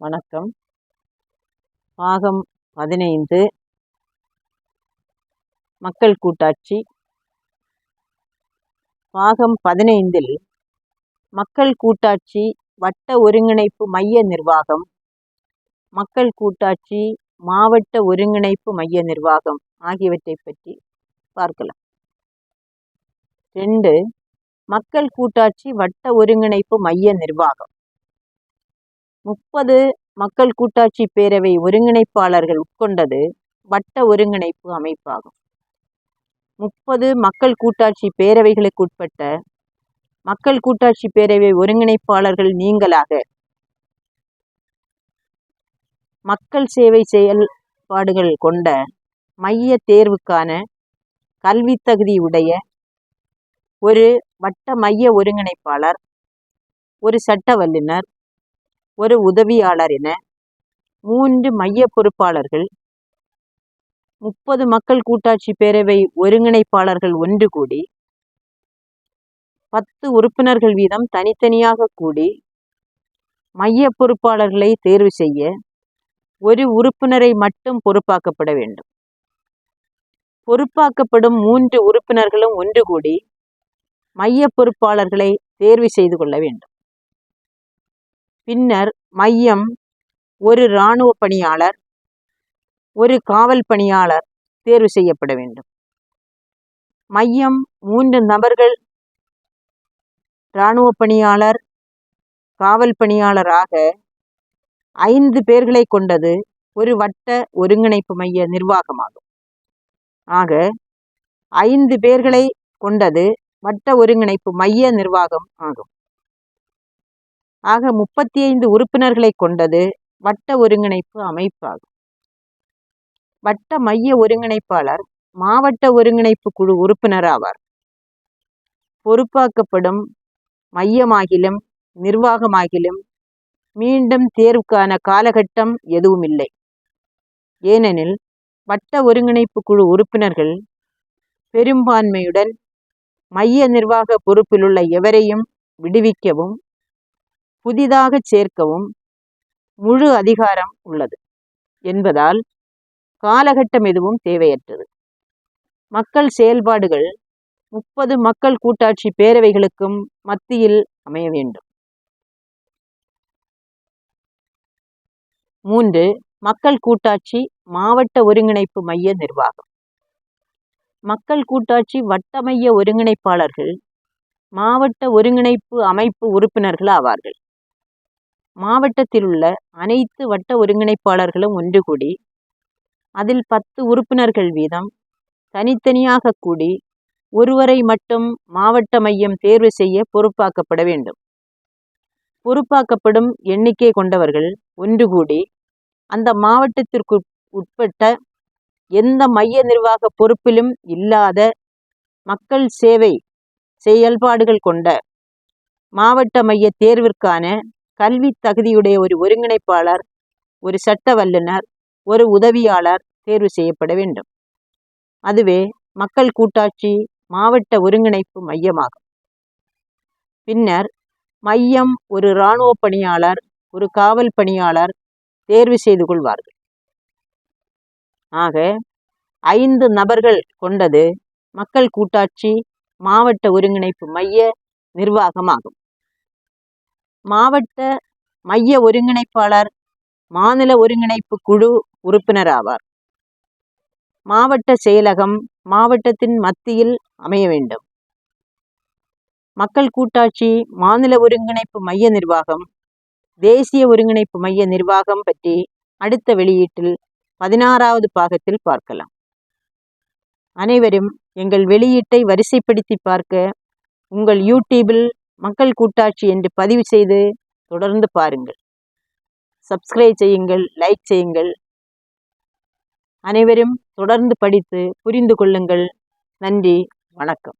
வணக்கம். பாகம் பதினைந்து. மக்கள் கூட்டாட்சி. பாகம் பதினைந்தில் மக்கள் கூட்டாட்சி வட்ட ஒருங்கிணைப்பு மைய நிர்வாகம். மக்கள் கூட்டாட்சி மாவட்ட ஒருங்கிணைப்பு மைய நிர்வாகம் ஆகியவற்றை பற்றி பார்க்கலாம். ரெண்டு மக்கள் கூட்டாட்சி வட்ட ஒருங்கிணைப்பு மைய நிர்வாகம். முப்பது மக்கள் கூட்டாட்சி பேரவை ஒருங்கிணைப்பாளர்கள் உட்கொண்டது வட்ட ஒருங்கிணைப்பு அமைப்பாகும். முப்பது மக்கள் கூட்டாட்சி பேரவைகளுக்கு உட்பட்ட மக்கள் கூட்டாட்சி பேரவை ஒருங்கிணைப்பாளர்கள் நீங்களாக மக்கள் சேவை செயல்பாடுகள் கொண்ட மைய தேர்வுக்கான கல்வி தகுதி உடைய ஒரு வட்ட மைய ஒருங்கிணைப்பாளர் ஒரு சட்ட வல்லுனர் ஒரு உதவியாளர் என மூன்று மைய பொறுப்பாளர்கள் முப்பது மக்கள் கூட்டாட்சி பேரவை ஒருங்கிணைப்பாளர்கள் ஒன்று கூடி பத்து உறுப்பினர்கள் வீதம் தனித்தனியாக கூடி மைய பொறுப்பாளர்களை தேர்வு செய்ய ஒரு உறுப்பினரை மட்டும் பொறுப்பாக்கப்பட வேண்டும். பொறுப்பாக்கப்படும் மூன்று உறுப்பினர்களும் ஒன்று கூடி மைய பொறுப்பாளர்களை தேர்வு செய்து கொள்ள வேண்டும். பின்னர் மையம் ஒரு இராணுவ பணியாளர் ஒரு காவல் பணியாளர் தேர்வு செய்யப்பட வேண்டும். மையம் மூன்று நபர்கள் இராணுவ பணியாளர் காவல் பணியாளராக ஐந்து பேர்களை கொண்டது ஒரு வட்ட ஒருங்கிணைப்பு மைய நிர்வாகமாகும். ஆக ஐந்து பேர்களை கொண்டது வட்ட ஒருங்கிணைப்பு மைய நிர்வாகம் ஆகும். ஆக முப்பத்தி ஐந்து உறுப்பினர்களை கொண்டது வட்ட ஒருங்கிணைப்பு அமைப்பாகும். வட்ட மைய ஒருங்கிணைப்பாளர் மாவட்ட ஒருங்கிணைப்பு குழு உறுப்பினர் ஆவார். பொறுப்பாக்கப்படும் மையமாகிலும் நிர்வாகமாகிலும் மீண்டும் தேர்வுக்கான காலகட்டம் எதுவும் இல்லை ஏனெனில் வட்ட ஒருங்கிணைப்பு குழு உறுப்பினர்கள் பெரும்பான்மையுடன் மைய நிர்வாக பொறுப்பிலுள்ள எவரையும் விடுவிக்கவும் புதிதாக சேர்க்கவும் முழு அதிகாரம் உள்ளது என்பதால் காலகட்டம் எதுவும் தேவையற்றது. மக்கள் செயல்பாடுகள் முப்பது மக்கள் கூட்டாட்சி பேரவைகளுக்கும் மத்தியில் அமைய வேண்டும். மூன்று மக்கள் கூட்டாட்சி மாவட்ட ஒருங்கிணைப்பு மைய நிர்வாகம். மக்கள் கூட்டாட்சி வட்ட மைய ஒருங்கிணைப்பாளர்கள் மாவட்ட ஒருங்கிணைப்பு அமைப்பு உறுப்பினர்கள் ஆவார்கள். மாவட்டத்தில் உள்ள அனைத்து வட்ட ஒருங்கிணைப்பாளர்களும் ஒன்று கூடி அதில் பத்து உறுப்பினர்கள் வீதம் தனித்தனியாக கூடி ஒருவரை மட்டும் மாவட்ட மையம் தேர்வு செய்ய பொறுப்பாக்கப்பட வேண்டும். பொறுப்பாக்கப்படும் எண்ணிக்கை கொண்டவர்கள் ஒன்று கூடி அந்த மாவட்டத்திற்கு உட்பட்ட எந்த மைய நிர்வாக பொறுப்பிலும் இல்லாத மக்கள் சேவை செயல்பாடுகள் கொண்ட மாவட்ட மைய தேர்விற்கான கல்வி தகுதியுடைய ஒரு ஒருங்கிணைப்பாளர் ஒரு சட்ட வல்லுனர் ஒரு உதவியாளர் தேர்வு செய்யப்பட வேண்டும். அதுவே மக்கள் கூட்டாட்சி மாவட்ட ஒருங்கிணைப்பு மையமாகும். பின்னர் மையம் ஒரு இராணுவ பணியாளர் ஒரு காவல் பணியாளர் தேர்வு செய்து கொள்வார்கள். ஆக ஐந்து நபர்கள் கொண்டது மக்கள் கூட்டாட்சி மாவட்ட ஒருங்கிணைப்பு மைய நிர்வாகமாகும். மாவட்ட மைய ஒருங்கிணைப்பாளர் மாநில ஒருங்கிணைப்பு குழு உறுப்பினர் ஆவார். மாவட்ட செயலகம் மாவட்டத்தின் மத்தியில் அமைய வேண்டும். மக்கள் கூட்டாட்சி மாநில ஒருங்கிணைப்பு மைய நிர்வாகம் தேசிய ஒருங்கிணைப்பு மைய நிர்வாகம் பற்றி அடுத்த வெளியீட்டில் பதினாறாவது பாகத்தில் பார்க்கலாம். அனைவரும் எங்கள் வெளியீட்டை வரிசைப்படுத்தி பார்க்க உங்கள் யூடியூபில் மக்கள் கூட்டாட்சி என்று பதிவு செய்து தொடர்ந்து பாருங்கள். சப்ஸ்கிரைப் செய்யுங்கள் லைக் செய்யுங்கள். அனைவரும் தொடர்ந்து படித்து புரிந்து கொள்ளுங்கள். நன்றி வணக்கம்.